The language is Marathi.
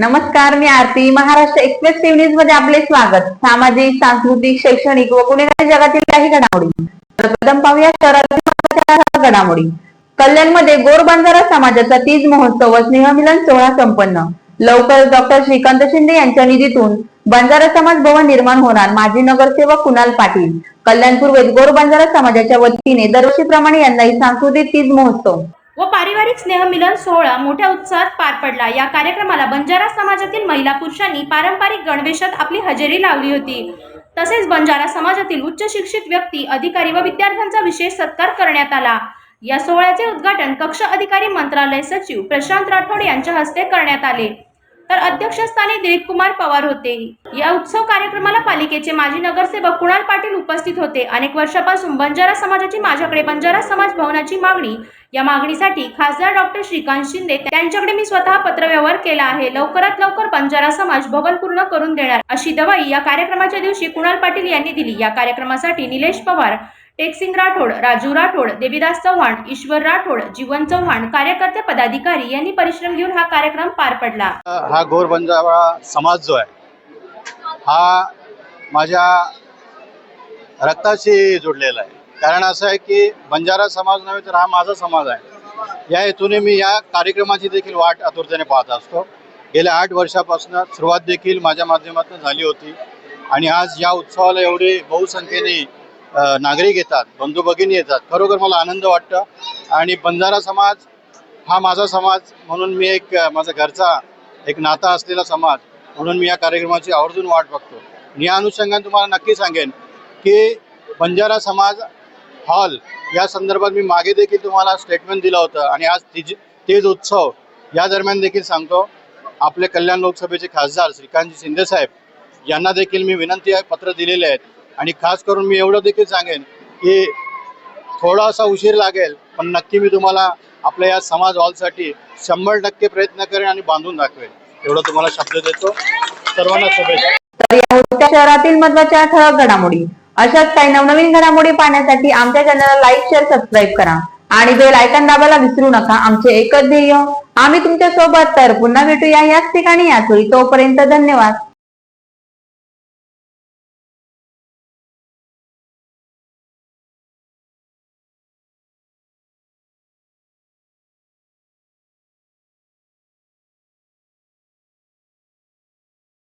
नमस्कार मी आरती. महाराष्ट्र एक्सप्रेस टीव्ह न्यूजमध्ये आपले स्वागत. सामाजिक सांस्कृतिक शैक्षणिक व गुन्हेगारी जगातील काही घडामोडी. प्रथम पाहूया शहरातील घडामोडी. कल्याणमध्ये गोर बंजारा समाजाचा तीज महोत्सव व स्नेहमिलन सोहळा संपन्न. लवकर डॉक्टर श्रीकांत शिंदे यांच्या निधीतून बंजारा समाज भवन निर्माण होणार माजी नगरसेवक कुणाल पाटील. कल्याणपूर्वेत गोर बंजारा समाजाच्या वतीने दरवर्षीप्रमाणे यंदाही सांस्कृतिक तीज महोत्सव. व पारिवारिक स्नेहमिलन सोहळा मोठ्या उत्साहात पार पडला. या कार्यक्रमाला बंजारा समाजातील महिला पुरुषांनी पारंपरिक गणवेशात आपली हजेरी लावली होती. तसेच बंजारा समाजातील उच्च शिक्षित व्यक्ती अधिकारी व विद्यार्थ्यांचा विशेष सत्कार करण्यात आला. या सोहळ्याचे उद्घाटन कक्ष अधिकारी मंत्रालय सचिव प्रशांत राठोड यांच्या हस्ते करण्यात आले. तर अध्यक्षस्थानी दिलीप कुमार पवार होते. या उत्सव कार्यक्रमाला पालिकेचे माजी नगरसेवक कुणाल पाटील उपस्थित होते. अनेक वर्षापासून बंजारा समाजाची माझ्याकडे बंजारा समाज भवनाची मागणी. या मागणीसाठी खासदार डॉक्टर श्रीकांत शिंदे त्यांच्याकडे मी स्वतः पत्रव्यवहार केला आहे. लवकरात लवकर बंजारा समाज भवन पूर्ण करून देणार. अशी दवाई या कार्यक्रमाच्या दिवशी कुणाल पाटील यांनी दिली. या कार्यक्रमासाठी निलेश पवार टेकसिंग राठोड राजू राठोड देवीदास चव्हाण ईश्वर राठोड जीवन चव्हाण कार्यकर्ते पदाधिकारी यांनी परिश्रम घेऊन हा कार्यक्रम पार पडला. हा गोर बंजारा समाज जो आहे हा माझ्या रक्ताशी जोडलेला आहे. कारण असं आहे की बंजारा समाज नव्हे तर हा माझा समाज आहे. या हेतूने मी या कार्यक्रमाची देखील वाट आतुरतेने पाहत असतो. गेल्या आठ वर्षापासून सुरुवात देखील माझ्या माध्यमातून झाली होती. आणि आज या उत्सवाला एवढे बहुसंख्येने नागरिक येतात बंधू भगिनी येतात. खरोखर मला आनंद वाटतं. आणि बंजारा समाज हा माझा समाज म्हणून मी एक माझा घरचा एक नाता असलेला समाज म्हणून मी या कार्यक्रमाची आवर्जून वाट बघतो. या अनुषंगाने तुम्हाला नक्की सांगेन की बंजारा समाज हॉल या संदर्भात मी मागे देखील तुम्हाला स्टेटमेंट दिलं होतं. आणि आज तिज तेज उत्सव या दरम्यान देखील सांगतो. आपले कल्याण लोकसभेचे खासदार श्रीकांतजी शिंदे साहेब यांना देखील मी विनंती पत्र दिलेले आहेत. आणि खास करून मी एवढं देखील सांगेन की थोडासा उशीर लागेल पण नक्की मी तुम्हाला आपल्या या समाज हॉलसाठी शंभर टक्के प्रयत्न करेन आणि बांधून दाखवेन. एवढं तुम्हाला शब्द देतो. सर्वांना शुभेच्छा. तर या होत्या शहरातील महत्त्वाच्या ठळक घडामोडी. अशाच काही नवनवीन घडामोडी पाहण्यासाठी आमच्या चॅनलला लाईक शेअर सबस्क्राईब करा. आणि बेल आयकॉन दाबायला विसरू नका. आमचे एकच ध्येय आम्ही तुमच्यासोबत तर पुन्हा भेटूया याच ठिकाणी याच तोपर्यंत धन्यवाद.